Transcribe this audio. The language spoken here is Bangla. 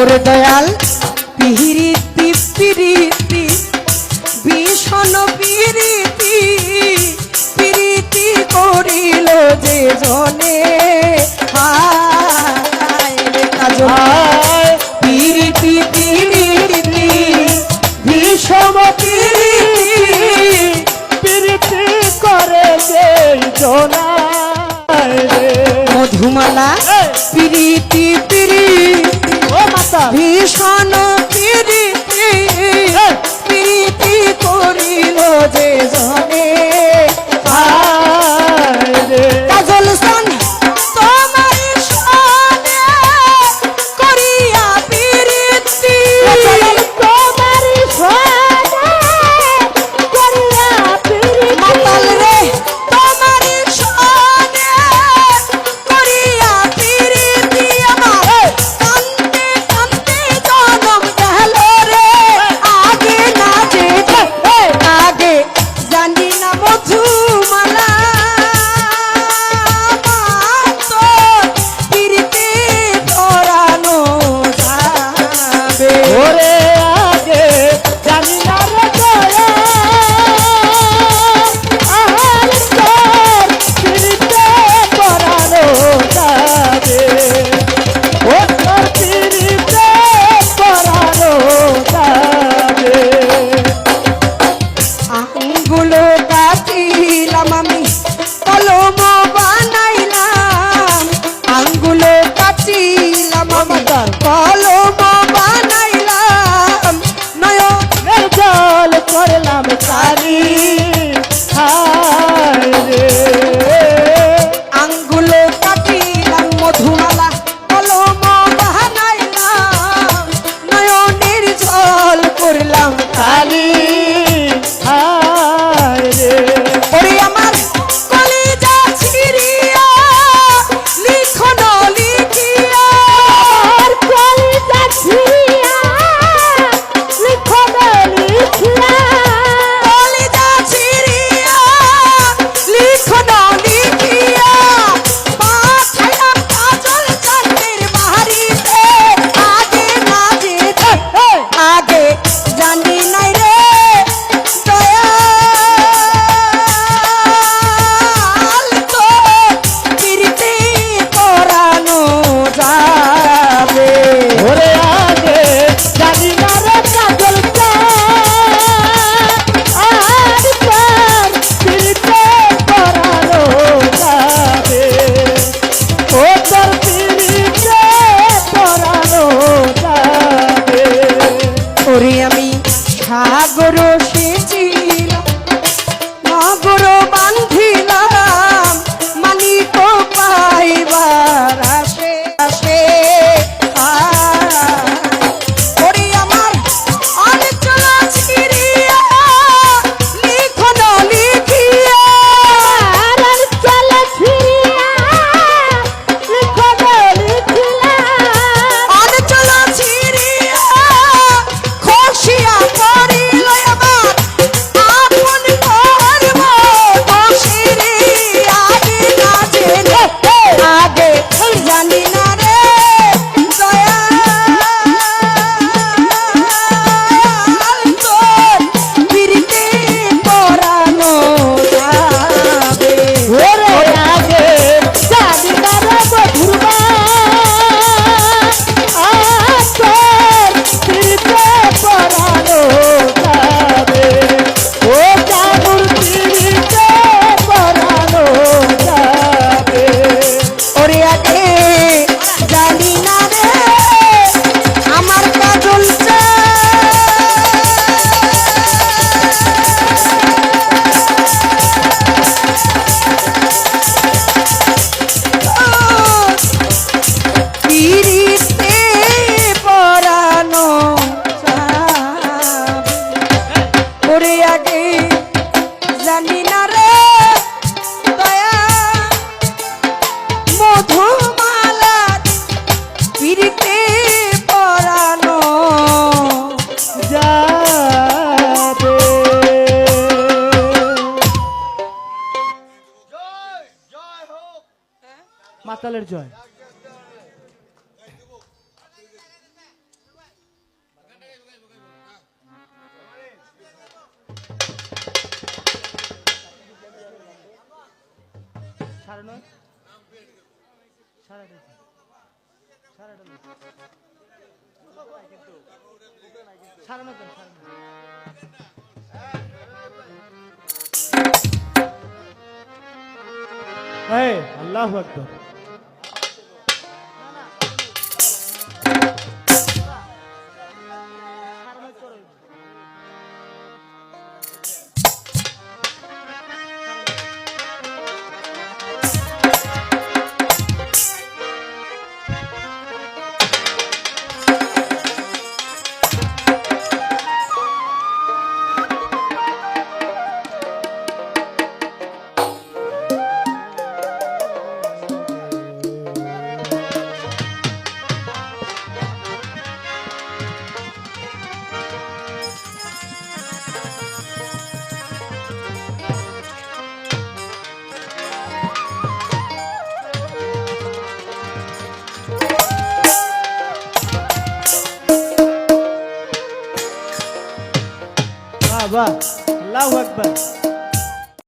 ওর দয়াল পিহিরি পিপিরিতি ভীষণ পিরিতি পিরিতি করিল যে জনে। হায় রে জনা মধুমালা প্রীতি ভীষণ গুলো ডাকিলাম ওরে আগে জানি না রে দয়া। মধুমালা পিরিতে পরানো মাতালের জয়। সাড়ে নতুন সাড়ে নতুন এই আল্লাহ আকবর। বাহ আল্লাহ আকবর